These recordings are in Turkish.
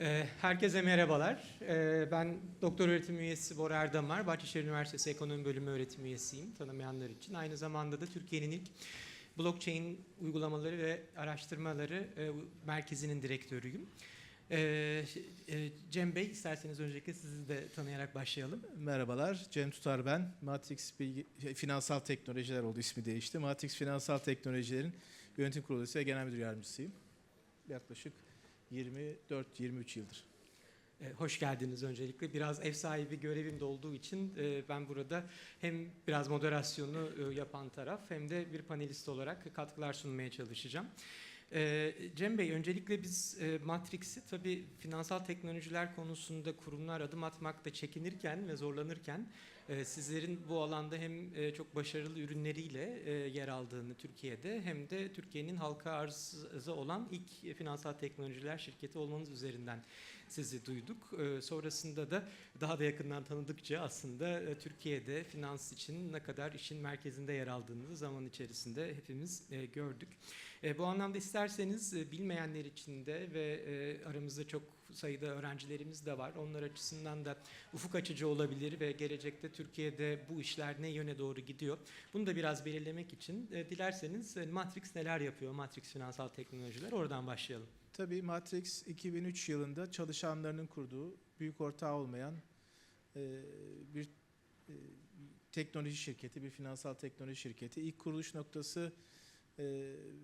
Ee, Herkese merhabalar. Ee, Ben doktor öğretim üyesi Bora Erdamar. Bahçeşehir Üniversitesi Ekonomi Bölümü öğretim üyesiyim tanımayanlar için. Aynı zamanda da Türkiye'nin ilk blockchain uygulamaları ve araştırmaları e, merkezinin direktörüyüm. Ee, e, Cem Bey isterseniz öncelikle sizi de tanıyarak başlayalım. Merhabalar, Cem Tutar ben. Matrix Bilgi, şey, Finansal Teknolojiler oldu, ismi değişti. Matrix Finansal Teknolojilerin Yönetim Kurulu ve Genel Müdür Yardımcısıyım. Yaklaşık 24-23 yıldır. Ee, Hoş geldiniz öncelikle. Biraz ev sahibi görevim de olduğu için e, ben burada hem biraz moderasyonu e, yapan taraf hem de bir panelist olarak katkılar sunmaya çalışacağım. Ee, Cem Bey, öncelikle biz e, Matrix'i tabii finansal teknolojiler konusunda kurumlar adım atmakta çekinirken ve zorlanırken e, sizlerin bu alanda hem e, çok başarılı ürünleriyle e, yer aldığını Türkiye'de hem de Türkiye'nin halka arzı olan ilk finansal teknolojiler şirketi olmanız üzerinden sizi duyduk. Ee, sonrasında da daha da yakından tanıdıkça aslında e, Türkiye'de finans için ne kadar işin merkezinde yer aldığını zaman içerisinde hepimiz e, gördük. E, bu anlamda isterseniz bilmeyenler için de ve aramızda çok sayıda öğrencilerimiz de var. Onlar açısından da ufuk açıcı olabilir ve gelecekte Türkiye'de bu işler ne yöne doğru gidiyor. Bunu da biraz belirlemek için dilerseniz Matrix neler yapıyor? Matrix Finansal Teknolojiler oradan başlayalım. Tabii Matrix 2003 yılında çalışanlarının kurduğu, büyük ortağı olmayan e, bir e, teknoloji şirketi, bir finansal teknoloji şirketi. İlk kuruluş noktası e,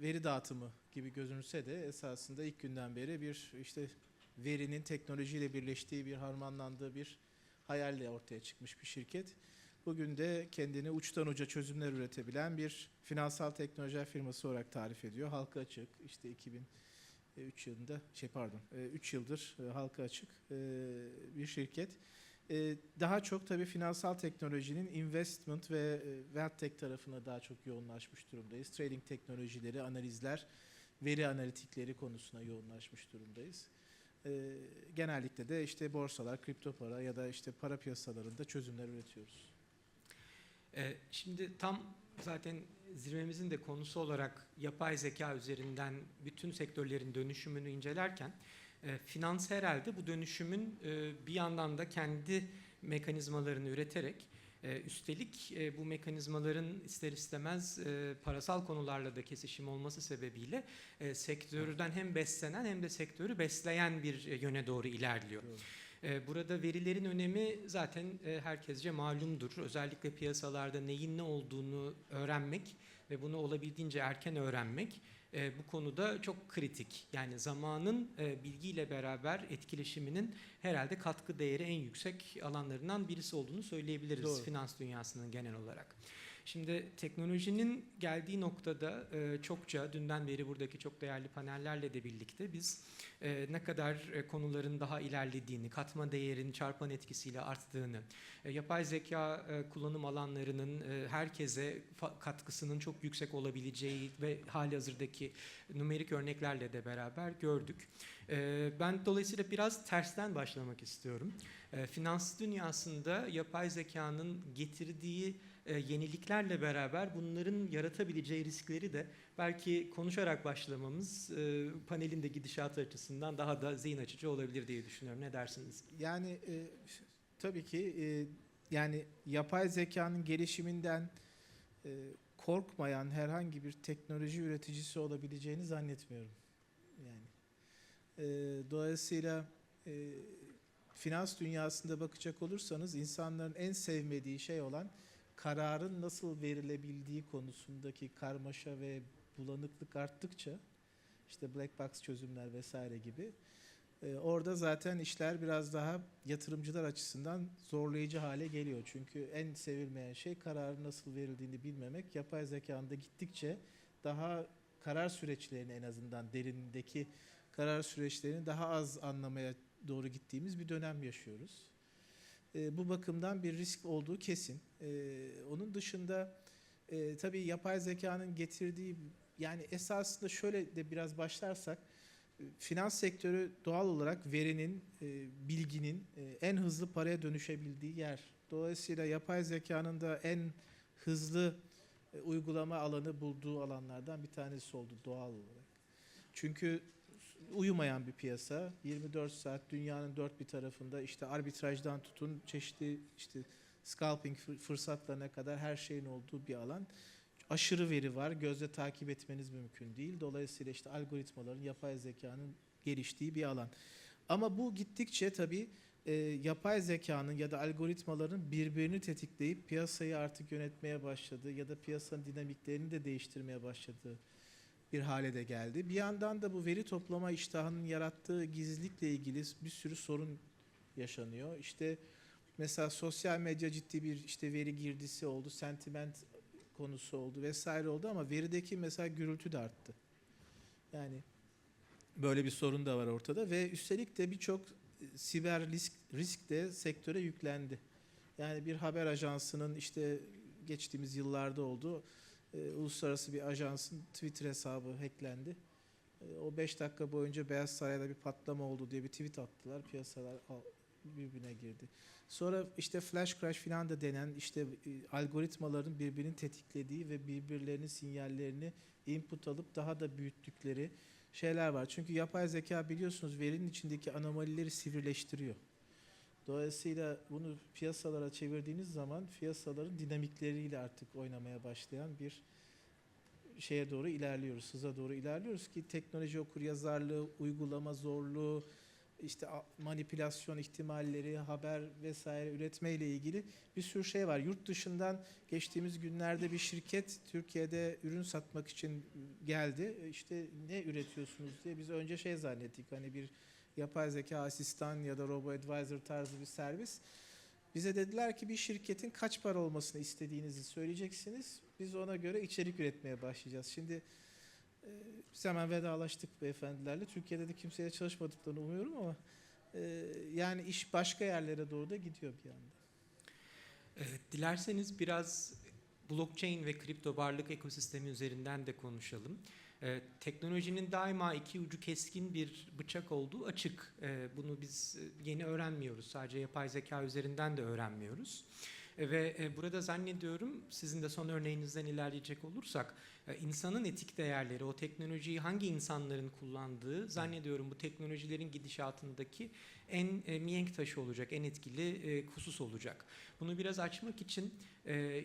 veri dağıtımı gibi gözünse de esasında ilk günden beri bir işte verinin teknolojiyle birleştiği bir harmanlandığı bir hayalle ortaya çıkmış bir şirket. Bugün de kendini uçtan uca çözümler üretebilen bir finansal teknoloji firması olarak tarif ediyor. Halka açık işte 2003 yılında şey pardon 3 yıldır e, halka açık e, bir şirket. E, Daha çok tabii finansal teknolojinin investment ve e, wealth tech tarafına daha çok yoğunlaşmış durumdayız. Trading teknolojileri, analizler, veri analitikleri konusuna yoğunlaşmış durumdayız. E, Genellikle de işte borsalar, kripto para ya da işte para piyasalarında çözümler üretiyoruz. Şimdi tam zaten zirvemizin de konusu olarak yapay zeka üzerinden bütün sektörlerin dönüşümünü incelerken e, finans herhalde bu dönüşümün e, bir yandan da kendi mekanizmalarını üreterek e, üstelik e, bu mekanizmaların ister istemez e, parasal konularla da kesişim olması sebebiyle e, sektörden hem beslenen hem de sektörü besleyen bir e, yöne doğru ilerliyor. Doğru. Ee, Burada verilerin önemi zaten e, herkesce malumdur. Özellikle piyasalarda neyin ne olduğunu öğrenmek ve bunu olabildiğince erken öğrenmek e, bu konuda çok kritik. Yani zamanın e, bilgiyle beraber etkileşiminin herhalde katkı değeri en yüksek alanlarından birisi olduğunu söyleyebiliriz Doğru. finans dünyasının genel olarak. Şimdi teknolojinin geldiği noktada e, çokça dünden beri buradaki çok değerli panellerle de birlikte biz e, ne kadar e, konuların daha ilerlediğini, katma değerin çarpan etkisiyle arttığını, e, yapay zeka e, kullanım alanlarının e, herkese katkısının çok yüksek olabileceği ve hali hazırdaki numerik örneklerle de beraber gördük. E, ben dolayısıyla biraz tersten başlamak istiyorum. E, finans dünyasında yapay zekanın getirdiği e, yeniliklerle beraber bunların yaratabileceği riskleri de belki konuşarak başlamamız e, panelin de gidişatı açısından daha da zihin açıcı olabilir diye düşünüyorum. Ne dersiniz? Yani e, tabii ki e, yani yapay zekanın gelişiminden korkmayan herhangi bir teknoloji üreticisi olabileceğini zannetmiyorum. Yani e, dolayısıyla finans dünyasında bakacak olursanız insanların en sevmediği şey olan kararın nasıl verilebildiği konusundaki karmaşa ve bulanıklık arttıkça işte black box çözümler vesaire gibi ee, orada zaten işler biraz daha yatırımcılar açısından zorlayıcı hale geliyor. Çünkü en sevilmeyen şey kararın nasıl verildiğini bilmemek. Yapay zekanda gittikçe daha karar süreçlerini en azından derindeki karar süreçlerini daha az anlamaya doğru gittiğimiz bir dönem yaşıyoruz. Ee, bu bakımdan bir risk olduğu kesin. Ee, onun dışında e, tabii yapay zekanın getirdiği yani esasında şöyle de biraz başlarsak finans sektörü doğal olarak verinin, e, bilginin e, en hızlı paraya dönüşebildiği yer. Dolayısıyla yapay zekanın da en hızlı e, uygulama alanı bulduğu alanlardan bir tanesi oldu doğal olarak. Çünkü uyumayan bir piyasa. 24 saat dünyanın dört bir tarafında işte arbitrajdan tutun çeşitli işte scalping fır- fırsatlarına kadar her şeyin olduğu bir alan. Aşırı veri var. Gözle takip etmeniz mümkün değil. Dolayısıyla işte algoritmaların, yapay zekanın geliştiği bir alan. Ama bu gittikçe tabii e, yapay zekanın ya da algoritmaların birbirini tetikleyip piyasayı artık yönetmeye başladığı ya da piyasanın dinamiklerini de değiştirmeye başladığı bir hale de geldi. Bir yandan da bu veri toplama iştahının yarattığı gizlilikle ilgili bir sürü sorun yaşanıyor. İşte mesela sosyal medya ciddi bir işte veri girdisi oldu, sentiment konusu oldu vesaire oldu ama verideki mesela gürültü de arttı. Yani böyle bir sorun da var ortada ve üstelik de birçok e, siber risk, risk de sektöre yüklendi. Yani bir haber ajansının işte geçtiğimiz yıllarda oldu. E, uluslararası bir ajansın Twitter hesabı hacklendi. E, o 5 dakika boyunca Beyaz Saray'da bir patlama oldu diye bir tweet attılar. Piyasalar al- birbirine girdi. Sonra işte flash crash filan da denen işte e, algoritmaların birbirini tetiklediği ve birbirlerinin sinyallerini input alıp daha da büyüttükleri şeyler var. Çünkü yapay zeka biliyorsunuz verinin içindeki anomalileri sivrileştiriyor. Dolayısıyla bunu piyasalara çevirdiğiniz zaman piyasaların dinamikleriyle artık oynamaya başlayan bir şeye doğru ilerliyoruz, hıza doğru ilerliyoruz ki teknoloji okur yazarlığı, uygulama zorluğu, işte manipülasyon ihtimalleri, haber vesaire üretme ile ilgili bir sürü şey var. Yurt dışından geçtiğimiz günlerde bir şirket Türkiye'de ürün satmak için geldi. İşte ne üretiyorsunuz diye biz önce şey zannettik. Hani bir yapay zeka asistan ya da robo advisor tarzı bir servis. Bize dediler ki bir şirketin kaç para olmasını istediğinizi söyleyeceksiniz. Biz ona göre içerik üretmeye başlayacağız. Şimdi e, biz hemen vedalaştık beyefendilerle. Türkiye'de de kimseye çalışmadıklarını umuyorum ama e, yani iş başka yerlere doğru da gidiyor bir yandan. Evet, dilerseniz biraz blockchain ve kripto varlık ekosistemi üzerinden de konuşalım. Ee, teknolojinin daima iki ucu keskin bir bıçak olduğu açık. Ee, bunu biz e, yeni öğrenmiyoruz. Sadece yapay zeka üzerinden de öğrenmiyoruz. E, Ve e, burada zannediyorum sizin de son örneğinizden ilerleyecek olursak e, insanın etik değerleri, o teknolojiyi hangi insanların kullandığı zannediyorum bu teknolojilerin gidişatındaki en mihenk taşı olacak, en etkili husus olacak. Bunu biraz açmak için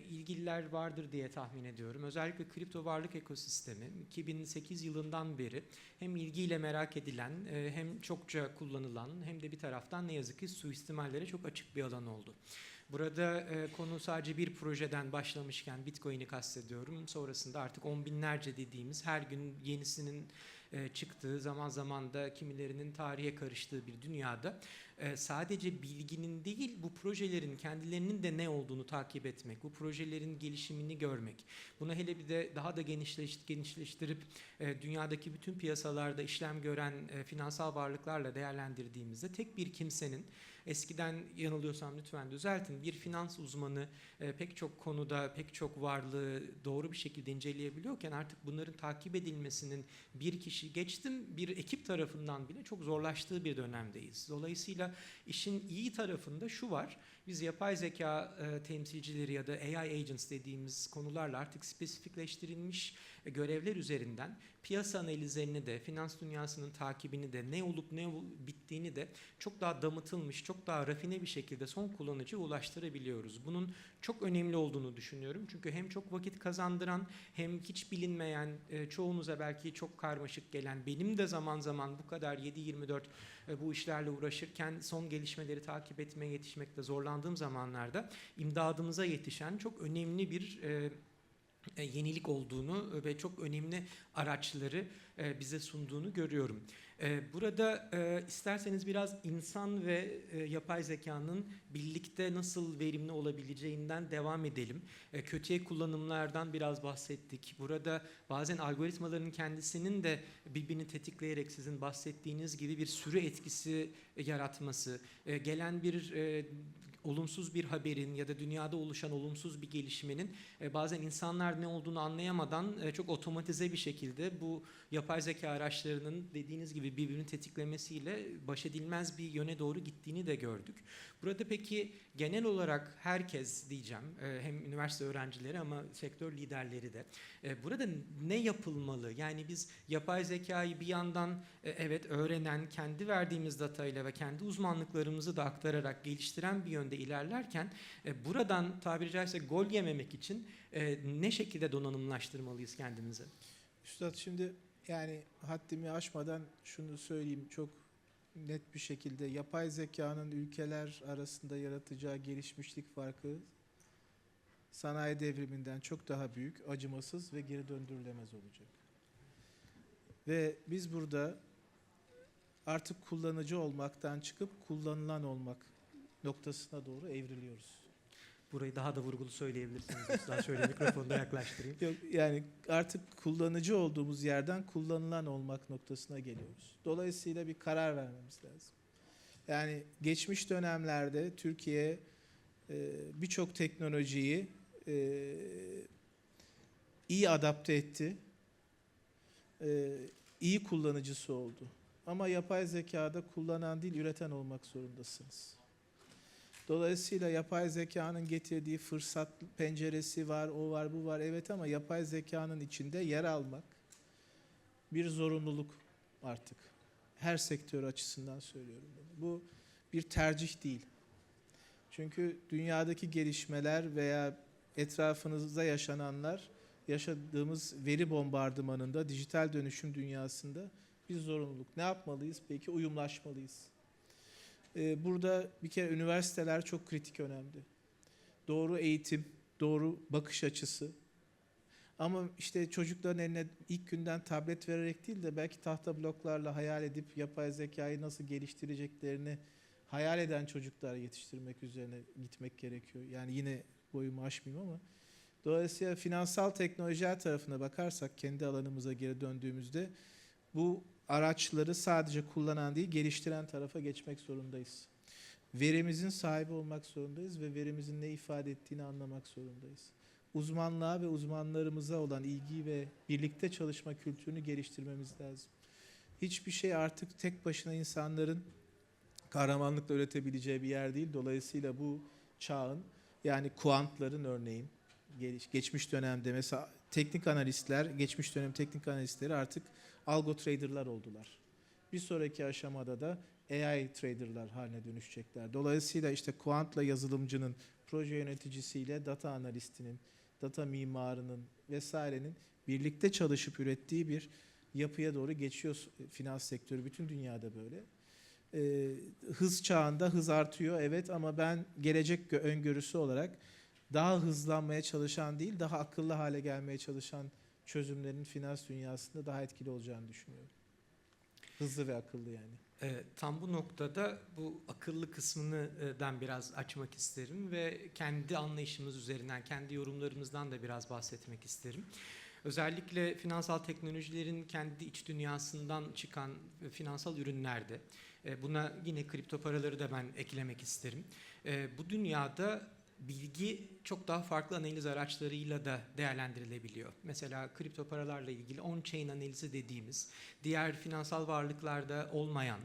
ilgililer vardır diye tahmin ediyorum. Özellikle kripto varlık ekosistemi 2008 yılından beri hem ilgiyle merak edilen hem çokça kullanılan hem de bir taraftan ne yazık ki suistimallere çok açık bir alan oldu. Burada e, konu sadece bir projeden başlamışken Bitcoin'i kastediyorum. Sonrasında artık on binlerce dediğimiz her gün yenisinin e, çıktığı zaman zaman da kimilerinin tarihe karıştığı bir dünyada e, sadece bilginin değil bu projelerin kendilerinin de ne olduğunu takip etmek, bu projelerin gelişimini görmek, bunu hele bir de daha da genişleş, genişleştirip e, dünyadaki bütün piyasalarda işlem gören e, finansal varlıklarla değerlendirdiğimizde tek bir kimsenin eskiden yanılıyorsam lütfen düzeltin bir finans uzmanı e, pek çok konuda pek çok varlığı doğru bir şekilde inceleyebiliyorken artık bunların takip edilmesinin bir kişi geçtim bir ekip tarafından bile çok zorlaştığı bir dönemdeyiz. Dolayısıyla işin iyi tarafında şu var. Biz yapay zeka e, temsilcileri ya da AI agents dediğimiz konularla artık spesifikleştirilmiş görevler üzerinden piyasa analizlerini de, finans dünyasının takibini de, ne olup ne bittiğini de çok daha damıtılmış, çok daha rafine bir şekilde son kullanıcıya ulaştırabiliyoruz. Bunun çok önemli olduğunu düşünüyorum. Çünkü hem çok vakit kazandıran hem hiç bilinmeyen, e, çoğunuza belki çok karmaşık gelen, benim de zaman zaman bu kadar 7-24 e, bu işlerle uğraşırken son gelişmeleri takip etmeye yetişmekte zorlandığım zamanlarda imdadımıza yetişen çok önemli bir e, yenilik olduğunu ve çok önemli araçları e, bize sunduğunu görüyorum. E, Burada e, isterseniz biraz insan ve e, yapay zekanın birlikte nasıl verimli olabileceğinden devam edelim. E, Kötüye kullanımlardan biraz bahsettik. Burada bazen algoritmaların kendisinin de birbirini tetikleyerek sizin bahsettiğiniz gibi bir sürü etkisi e, yaratması, e, gelen bir e, olumsuz bir haberin ya da dünyada oluşan olumsuz bir gelişmenin e, bazen insanlar ne olduğunu anlayamadan e, çok otomatize bir şekilde bu yapay zeka araçlarının dediğiniz gibi birbirini tetiklemesiyle baş edilmez bir yöne doğru gittiğini de gördük. Burada peki genel olarak herkes diyeceğim e, hem üniversite öğrencileri ama sektör liderleri de e, burada ne yapılmalı? Yani biz yapay zekayı bir yandan e, evet öğrenen, kendi verdiğimiz datayla ve kendi uzmanlıklarımızı da aktararak geliştiren bir yönde ilerlerken buradan tabiri caizse gol yememek için ne şekilde donanımlaştırmalıyız kendimizi? Üstad şimdi yani haddimi aşmadan şunu söyleyeyim çok net bir şekilde yapay zekanın ülkeler arasında yaratacağı gelişmişlik farkı sanayi devriminden çok daha büyük, acımasız ve geri döndürülemez olacak. Ve biz burada artık kullanıcı olmaktan çıkıp kullanılan olmak noktasına doğru evriliyoruz. Burayı daha da vurgulu söyleyebilirsiniz. Üstad şöyle mikrofonu da yaklaştırayım. Yok yani artık kullanıcı olduğumuz yerden kullanılan olmak noktasına geliyoruz. Dolayısıyla bir karar vermemiz lazım. Yani geçmiş dönemlerde Türkiye e, birçok teknolojiyi e, iyi adapte etti. E, iyi kullanıcısı oldu. Ama yapay zekada kullanan değil üreten olmak zorundasınız. Dolayısıyla yapay zekanın getirdiği fırsat penceresi var, o var, bu var. Evet ama yapay zekanın içinde yer almak bir zorunluluk artık. Her sektör açısından söylüyorum bunu. Bu bir tercih değil. Çünkü dünyadaki gelişmeler veya etrafınızda yaşananlar yaşadığımız veri bombardımanında, dijital dönüşüm dünyasında bir zorunluluk. Ne yapmalıyız? Peki uyumlaşmalıyız. Ee, burada bir kere üniversiteler çok kritik önemli. Doğru eğitim, doğru bakış açısı. Ama işte çocukların eline ilk günden tablet vererek değil de belki tahta bloklarla hayal edip yapay zekayı nasıl geliştireceklerini hayal eden çocuklar yetiştirmek üzerine gitmek gerekiyor. Yani yine boyumu aşmayayım ama. Dolayısıyla finansal teknolojiler tarafına bakarsak kendi alanımıza geri döndüğümüzde bu araçları sadece kullanan değil geliştiren tarafa geçmek zorundayız. Verimizin sahibi olmak zorundayız ve verimizin ne ifade ettiğini anlamak zorundayız. Uzmanlığa ve uzmanlarımıza olan ilgi ve birlikte çalışma kültürünü geliştirmemiz lazım. Hiçbir şey artık tek başına insanların kahramanlıkla üretebileceği bir yer değil. Dolayısıyla bu çağın yani kuantların örneğin geçmiş dönemde mesela teknik analistler, geçmiş dönem teknik analistleri artık algo traderlar oldular. Bir sonraki aşamada da AI traderlar haline dönüşecekler. Dolayısıyla işte kuantla yazılımcının, proje yöneticisiyle data analistinin, data mimarının vesairenin birlikte çalışıp ürettiği bir yapıya doğru geçiyor finans sektörü. Bütün dünyada böyle. Ee, hız çağında hız artıyor evet ama ben gelecek gö- öngörüsü olarak daha hızlanmaya çalışan değil, daha akıllı hale gelmeye çalışan çözümlerin finans dünyasında daha etkili olacağını düşünüyorum. Hızlı ve akıllı yani. E, tam bu noktada bu akıllı kısmını e, biraz açmak isterim ve kendi anlayışımız üzerinden, kendi yorumlarımızdan da biraz bahsetmek isterim. Özellikle finansal teknolojilerin kendi iç dünyasından çıkan e, finansal ürünlerde, e, buna yine kripto paraları da ben eklemek isterim. Bu dünyada bilgi çok daha farklı analiz araçlarıyla da değerlendirilebiliyor. Mesela kripto paralarla ilgili on-chain analizi dediğimiz, diğer finansal varlıklarda olmayan,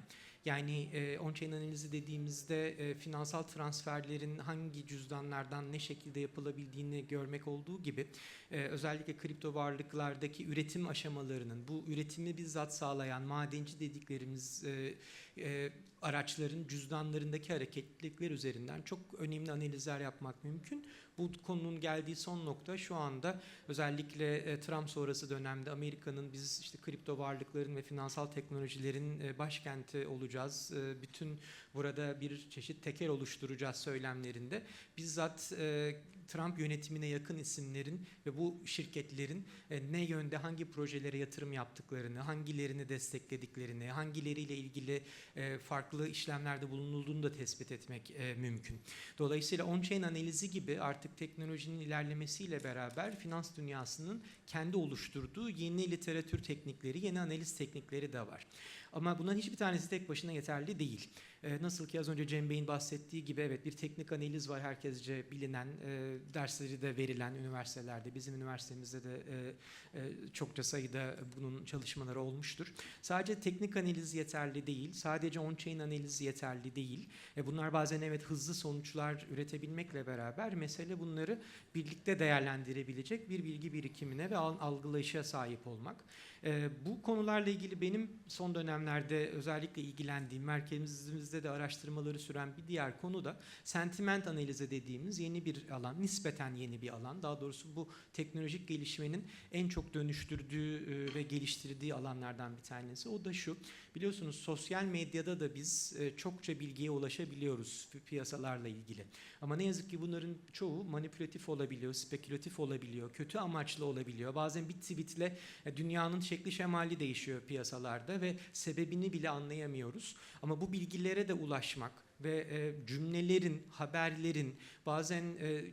yani e, on-chain analizi dediğimizde e, finansal transferlerin hangi cüzdanlardan ne şekilde yapılabildiğini görmek olduğu gibi e, özellikle kripto varlıklardaki üretim aşamalarının bu üretimi bizzat sağlayan madenci dediklerimiz e, e, araçların cüzdanlarındaki hareketlilikler üzerinden çok önemli analizler yapmak mümkün. Bu konunun geldiği son nokta şu anda özellikle e, Trump sonrası dönemde Amerika'nın biz işte kripto varlıkların ve finansal teknolojilerin e, başkenti olacağız. E, bütün burada bir çeşit teker oluşturacağız söylemlerinde. Bizzat e, Trump yönetimine yakın isimlerin ve bu şirketlerin e, ne yönde hangi projelere yatırım yaptıklarını, hangilerini desteklediklerini, hangileriyle ilgili e, farklı işlemlerde bulunulduğunu da tespit etmek e, mümkün. Dolayısıyla on-chain analizi gibi artık teknolojinin ilerlemesiyle beraber finans dünyasının kendi oluşturduğu yeni literatür teknikleri, yeni analiz teknikleri de var. Ama bunların hiçbir tanesi tek başına yeterli değil. E, nasıl ki az önce Cem Bey'in bahsettiği gibi evet bir teknik analiz var herkesce bilinen, e, dersleri de verilen üniversitelerde, bizim üniversitemizde de e, e, çokça sayıda bunun çalışmaları olmuştur. Sadece teknik analiz yeterli değil, sadece on-chain analiz yeterli değil. E, bunlar bazen evet hızlı sonuçlar üretebilmekle beraber mesele bunları birlikte değerlendirebilecek bir bilgi birikimine ve al- algılayışa sahip olmak. E, bu konularla ilgili benim son dönemlerde özellikle ilgilendiğim, merkezimizde de araştırmaları süren bir diğer konu da sentiment analizi dediğimiz yeni bir alan, nispeten yeni bir alan. Daha doğrusu bu teknolojik gelişmenin en çok dönüştürdüğü e, ve geliştirdiği alanlardan bir tanesi. O da şu, biliyorsunuz sosyal medyada da biz e, çokça bilgiye ulaşabiliyoruz pi- piyasalarla ilgili. Ama ne yazık ki bunların çoğu manipülatif olabiliyor, spekülatif olabiliyor, kötü amaçlı olabiliyor. Bazen bir tweetle e, dünyanın şekli şemali değişiyor piyasalarda ve sebebini bile anlayamıyoruz. Ama bu bilgilere de ulaşmak ve e, cümlelerin, haberlerin, bazen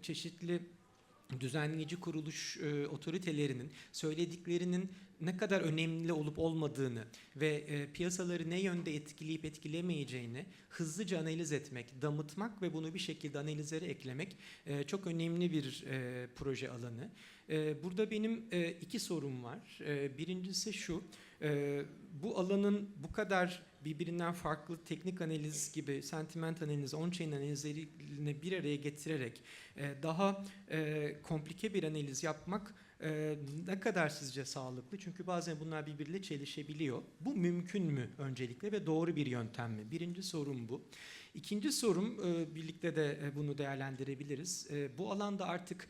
çeşitli düzenleyici kuruluş e, otoritelerinin söylediklerinin ne kadar önemli olup olmadığını ve e, piyasaları ne yönde etkileyip etkilemeyeceğini hızlıca analiz etmek, damıtmak ve bunu bir şekilde analizlere eklemek e, çok önemli bir e, proje alanı. E, burada benim e, iki sorum var. E, birincisi şu, e, bu alanın bu kadar birbirinden farklı teknik analiz gibi sentiment analiz, on-chain analizlerini bir araya getirerek e, daha e, komplike bir analiz yapmak e, ne kadar sizce sağlıklı? Çünkü bazen bunlar birbiriyle çelişebiliyor. Bu mümkün mü öncelikle ve doğru bir yöntem mi? Birinci sorum bu. İkinci sorum, e, birlikte de e, bunu değerlendirebiliriz. E, Bu alanda artık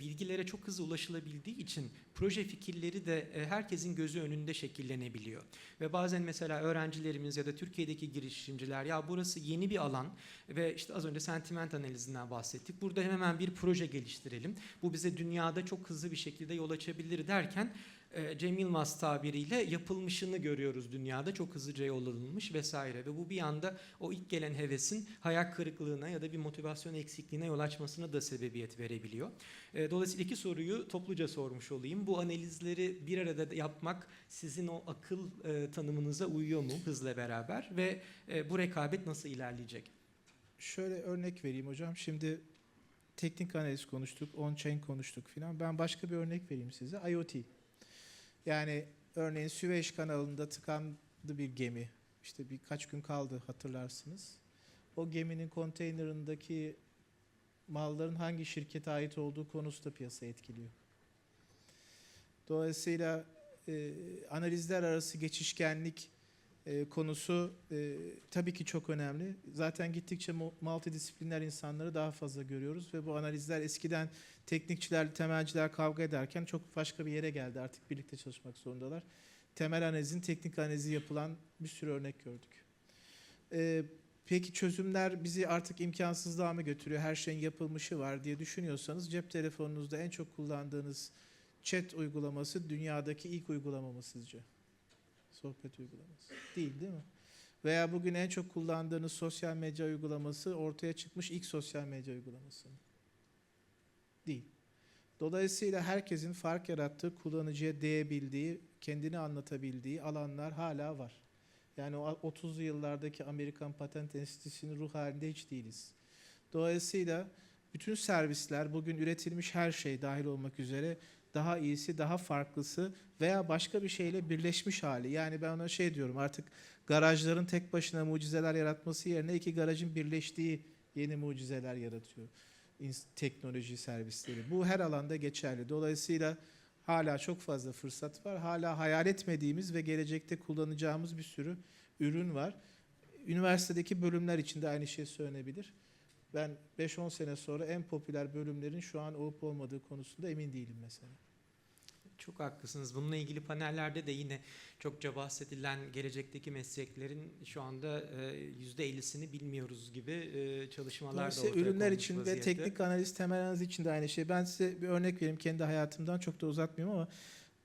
bilgilere çok hızlı ulaşılabildiği için proje fikirleri de herkesin gözü önünde şekillenebiliyor. Ve bazen mesela öğrencilerimiz ya da Türkiye'deki girişimciler ya burası yeni bir alan ve işte az önce sentiment analizinden bahsettik. Burada hemen bir proje geliştirelim. Bu bize dünyada çok hızlı bir şekilde yol açabilir derken e, Cem Yılmaz tabiriyle yapılmışını görüyoruz dünyada. Çok hızlıca yol alınmış vesaire. Ve bu bir anda o ilk gelen hevesin hayal kırıklığına ya da bir motivasyon eksikliğine yol açmasına da sebebiyet verebiliyor. E, Dolayısıyla iki soruyu topluca sormuş olayım. Bu analizleri bir arada da yapmak sizin o akıl e, tanımınıza uyuyor mu hızla beraber? Ve e, bu rekabet nasıl ilerleyecek? Şöyle örnek vereyim hocam. Şimdi teknik analiz konuştuk, on-chain konuştuk filan. Ben başka bir örnek vereyim size. IoT. Yani örneğin Süveyş kanalında tıkandı bir gemi. İşte birkaç gün kaldı hatırlarsınız. O geminin konteynerındaki malların hangi şirkete ait olduğu konusu da piyasayı etkiliyor. Dolayısıyla e, analizler arası geçişkenlik e, konusu e, tabii ki çok önemli. Zaten gittikçe mu- multidisipliner insanları daha fazla görüyoruz ve bu analizler eskiden teknikçiler, temelciler kavga ederken çok başka bir yere geldi. Artık birlikte çalışmak zorundalar. Temel analizin teknik analizi yapılan bir sürü örnek gördük. E, peki çözümler bizi artık imkansızlığa mı götürüyor? Her şeyin yapılmışı var diye düşünüyorsanız cep telefonunuzda en çok kullandığınız chat uygulaması dünyadaki ilk uygulama mı sizce? Sohbet uygulaması. Değil değil mi? Veya bugün en çok kullandığınız sosyal medya uygulaması ortaya çıkmış ilk sosyal medya uygulaması? Değil. Dolayısıyla herkesin fark yarattığı, kullanıcıya değebildiği, kendini anlatabildiği alanlar hala var. Yani o 30'lu yıllardaki Amerikan Patent Enstitüsü'nün ruh halinde hiç değiliz. Dolayısıyla bütün servisler, bugün üretilmiş her şey dahil olmak üzere daha iyisi, daha farklısı veya başka bir şeyle birleşmiş hali. Yani ben ona şey diyorum artık garajların tek başına mucizeler yaratması yerine iki garajın birleştiği yeni mucizeler yaratıyor teknoloji servisleri. Bu her alanda geçerli. Dolayısıyla hala çok fazla fırsat var. Hala hayal etmediğimiz ve gelecekte kullanacağımız bir sürü ürün var. Üniversitedeki bölümler için de aynı şey söylenebilir. Ben 5-10 sene sonra en popüler bölümlerin şu an olup olmadığı konusunda emin değilim mesela. Çok haklısınız. Bununla ilgili panellerde de yine çokça bahsedilen gelecekteki mesleklerin şu anda e, %50'sini bilmiyoruz gibi e, çalışmalar da ortaya ürünler için ve vaziyette. teknik analiz, temel analiz için de aynı şey. Ben size bir örnek vereyim kendi hayatımdan çok da uzatmayayım ama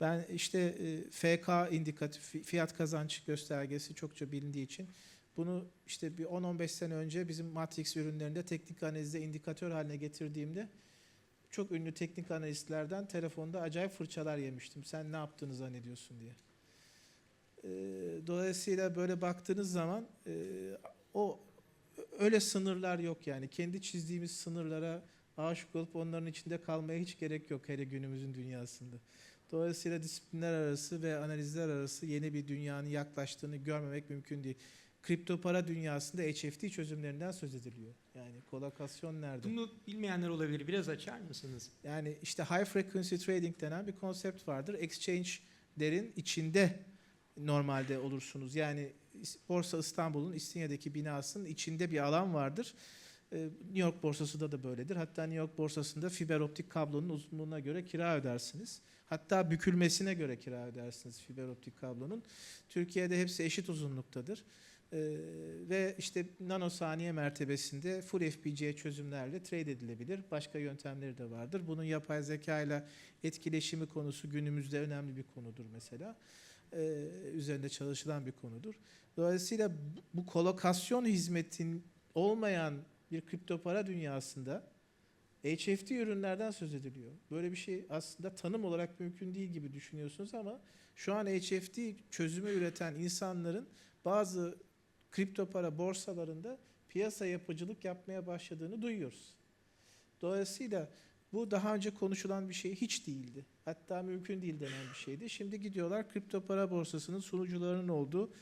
ben işte e, FK indikatif fi- fiyat kazanç göstergesi çokça bilindiği için bunu işte bir 10-15 sene önce bizim Matrix ürünlerinde teknik analizde indikatör haline getirdiğimde çok ünlü teknik analistlerden telefonda acayip fırçalar yemiştim. Sen ne yaptığını zannediyorsun diye. E, Dolayısıyla böyle baktığınız zaman e, o öyle sınırlar yok yani. Kendi çizdiğimiz sınırlara aşık olup onların içinde kalmaya hiç gerek yok hele günümüzün dünyasında. Dolayısıyla disiplinler arası ve analizler arası yeni bir dünyanın yaklaştığını görmemek mümkün değil. Kripto para dünyasında HFT çözümlerinden söz ediliyor. Yani kolokasyon nerede? Bunu bilmeyenler olabilir. Biraz açar mısınız? Yani işte high frequency trading denen bir konsept vardır. Exchange'lerin içinde normalde olursunuz. Yani Borsa İstanbul'un İstinye'deki binasının içinde bir alan vardır. Ee, New York borsası da böyledir. Hatta New York borsasında fiber optik kablonun uzunluğuna göre kira ödersiniz. Hatta bükülmesine göre kira ödersiniz fiber optik kablonun. Türkiye'de hepsi eşit uzunluktadır. Ee, ve işte nanosaniye mertebesinde full FPGA çözümlerle trade edilebilir. Başka yöntemleri de vardır. Bunun yapay zeka ile etkileşimi konusu günümüzde önemli bir konudur mesela. Ee, üzerinde çalışılan bir konudur. Dolayısıyla bu- kolokasyon hizmetin olmayan bir kripto para dünyasında HFT ürünlerden söz ediliyor. Böyle bir şey aslında tanım olarak mümkün değil gibi düşünüyorsunuz ama şu an HFT çözümü üreten insanların bazı kripto para borsalarında piyasa yapıcılık yapmaya başladığını duyuyoruz. Dolayısıyla bu daha önce konuşulan bir şey hiç değildi. Hatta mümkün değil denen bir şeydi. Şimdi gidiyorlar kripto para borsasının sunucularının olduğu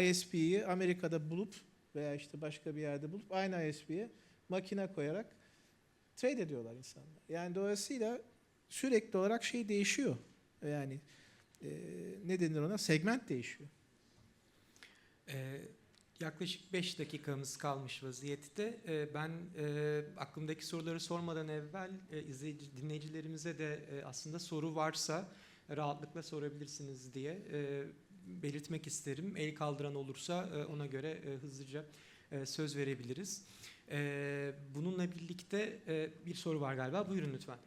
ISP'yi Amerika'da bulup veya işte başka bir yerde bulup aynı ISP'ye makine koyarak trade ediyorlar insanlar. Yani dolayısıyla sürekli olarak şey değişiyor. Yani e, ne denir ona? Segment değişiyor. Ee, yaklaşık 5 dakikamız kalmış vaziyette. Ee, ben e, aklımdaki soruları sormadan evvel e, izleyici, dinleyicilerimize de e, aslında soru varsa rahatlıkla sorabilirsiniz diye belirtmek isterim. El kaldıran olursa ona göre hızlıca söz verebiliriz. Bununla birlikte bir soru var galiba. Buyurun lütfen.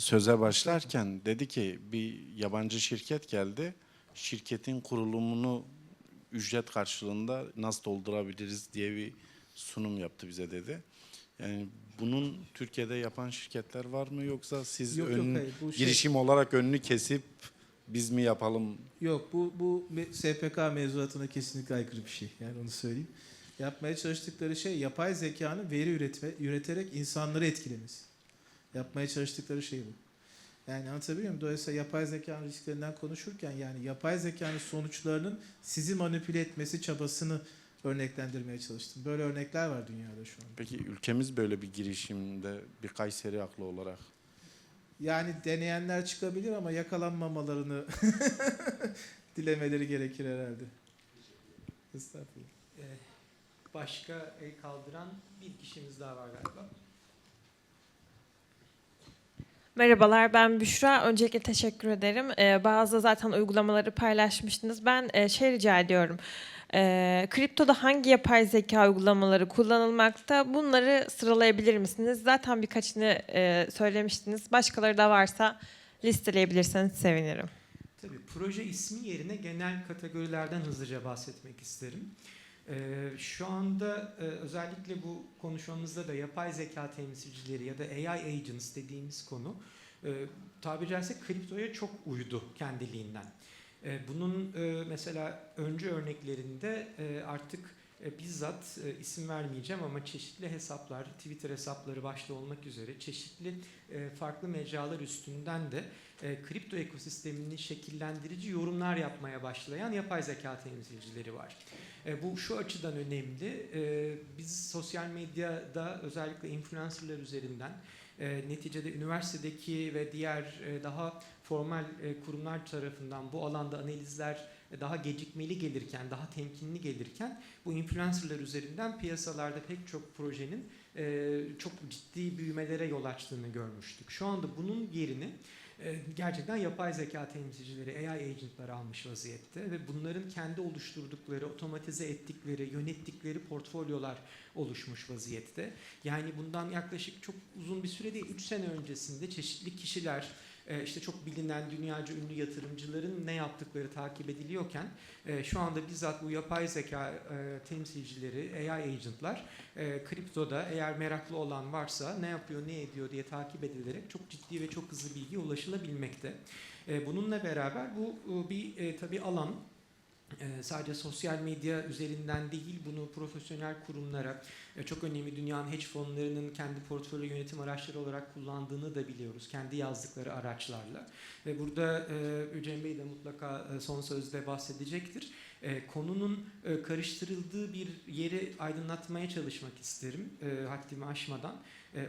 Söze başlarken dedi ki bir yabancı şirket geldi. Şirketin kurulumunu ücret karşılığında nasıl doldurabiliriz diye bir sunum yaptı bize dedi. Yani bunun Türkiye'de yapan şirketler var mı yoksa siz Yok yok önünü- hayır. Bu şey- girişim olarak önünü kesip biz mi yapalım? Yok bu bu SPK mevzuatına kesinlikle aykırı bir şey. Yani onu söyleyeyim. Yapmaya çalıştıkları şey yapay zekanın veri üretme, üreterek insanları etkilemesi. Yapmaya çalıştıkları şey bu. Yani anlatabiliyor muyum? Dolayısıyla yapay zekanın risklerinden konuşurken yani yapay zekanın sonuçlarının sizi manipüle etmesi çabasını örneklendirmeye çalıştım. Böyle örnekler var dünyada şu an. Peki ülkemiz böyle bir girişimde bir Kayseri aklı olarak Yani deneyenler çıkabilir ama yakalanmamalarını dilemeleri gerekir herhalde. Estağfurullah. Ee, başka el kaldıran bir kişimiz daha var galiba. Merhabalar ben Büşra. Öncelikle teşekkür ederim. Ee, bazı zaten uygulamaları paylaşmıştınız. Ben e, şey rica ediyorum. Ee, kriptoda hangi yapay zeka uygulamaları kullanılmakta? Bunları sıralayabilir misiniz? Zaten birkaçını e, söylemiştiniz. Başkaları da varsa listeleyebilirseniz sevinirim. Tabii proje ismi yerine genel kategorilerden hızlıca bahsetmek isterim. Ee, şu anda e, özellikle bu konuşmamızda da yapay zeka temsilcileri ya da AI agents dediğimiz konu e, tabiri caizse kriptoya çok uydu kendiliğinden. E, bunun e, mesela öncü örneklerinde e, artık e, bizzat e, isim vermeyeceğim ama çeşitli hesaplar, Twitter hesapları başta olmak üzere çeşitli e, farklı mecralar üstünden de e, kripto ekosistemini şekillendirici yorumlar yapmaya başlayan yapay zeka temsilcileri var. E, bu şu açıdan önemli. E, biz sosyal medyada özellikle influencerlar üzerinden e, neticede üniversitedeki ve diğer e, daha formal e, kurumlar tarafından bu alanda analizler daha gecikmeli gelirken, daha temkinli gelirken bu influencerlar üzerinden piyasalarda pek çok projenin e, çok ciddi büyümelere yol açtığını görmüştük. Şu anda bunun yerini gerçekten yapay zeka temsilcileri, AI agentlar almış vaziyette ve bunların kendi oluşturdukları, otomatize ettikleri, yönettikleri portfolyolar oluşmuş vaziyette. Yani bundan yaklaşık çok uzun bir süre değil, 3 sene öncesinde çeşitli kişiler e, işte çok bilinen dünyaca ünlü yatırımcıların ne yaptıkları takip ediliyorken e, şu anda bizzat bu yapay zeka e, temsilcileri, AI agentlar e, kriptoda eğer meraklı olan varsa ne yapıyor, ne ediyor diye takip edilerek çok ciddi ve çok hızlı bilgiye ulaşılabilmekte. Bununla beraber bu bir tabii alan. E, sadece sosyal medya üzerinden değil bunu profesyonel kurumlara e, çok önemli dünyanın hedge fonlarının kendi portföy yönetim araçları olarak kullandığını da biliyoruz. Kendi yazdıkları araçlarla. Ve burada e, Bey de mutlaka e, son sözde bahsedecektir. E, konunun karıştırıldığı bir yeri aydınlatmaya çalışmak isterim e, haddimi aşmadan.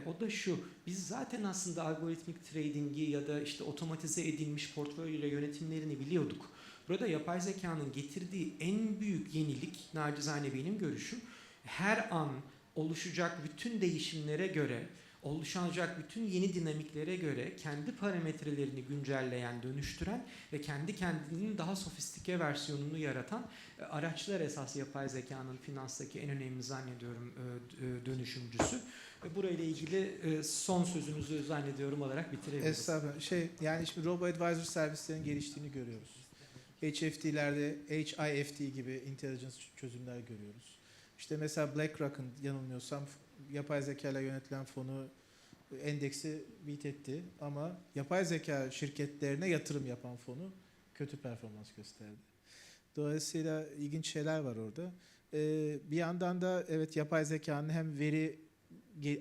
O da şu, biz zaten aslında algoritmik trading'i ya da işte otomatize edilmiş portföy yönetimlerini biliyorduk. Burada yapay zekanın getirdiği en büyük yenilik, nacizane benim görüşüm, her an oluşacak bütün değişimlere göre, oluşacak bütün yeni dinamiklere göre kendi parametrelerini güncelleyen, dönüştüren ve kendi kendinin daha sofistike versiyonunu yaratan e, araçlar esas yapay zekanın finanstaki en önemli zannediyorum e, e, dönüşümcüsü. Burayla ilgili son sözünüzü zannediyorum olarak bitirebiliriz. Estağfurullah. Şey, yani şimdi robo advisor servislerin geliştiğini görüyoruz. HFT'lerde HIFT gibi intelligence çözümler görüyoruz. İşte mesela BlackRock'ın yanılmıyorsam yapay zeka ile yönetilen fonu endeksi beat etti ama yapay zeka şirketlerine yatırım yapan fonu kötü performans gösterdi. Dolayısıyla ilginç şeyler var orada. Ee, bir yandan da evet yapay zekanın hem veri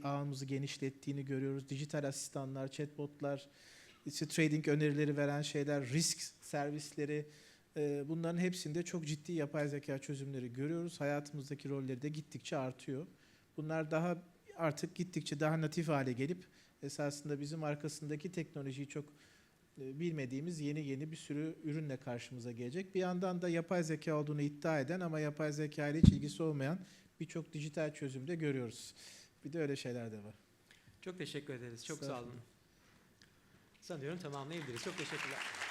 ağımızı genişlettiğini görüyoruz. Dijital asistanlar, chatbotlar, işte trading önerileri veren şeyler, risk servisleri bunların hepsinde çok ciddi yapay zeka çözümleri görüyoruz. Hayatımızdaki rolleri de gittikçe artıyor. Bunlar daha artık gittikçe daha natif hale gelip esasında bizim arkasındaki teknolojiyi çok e, bilmediğimiz yeni yeni bir sürü ürünle karşımıza gelecek. Bir yandan da yapay zeka olduğunu iddia eden ama yapay zeka ile hiç ilgisi olmayan birçok dijital çözümde görüyoruz. Bir de öyle şeyler de var. Çok teşekkür ederiz. Çok sağ olun. Estağfurullah. Sanıyorum tamamlayabiliriz. Çok teşekkürler.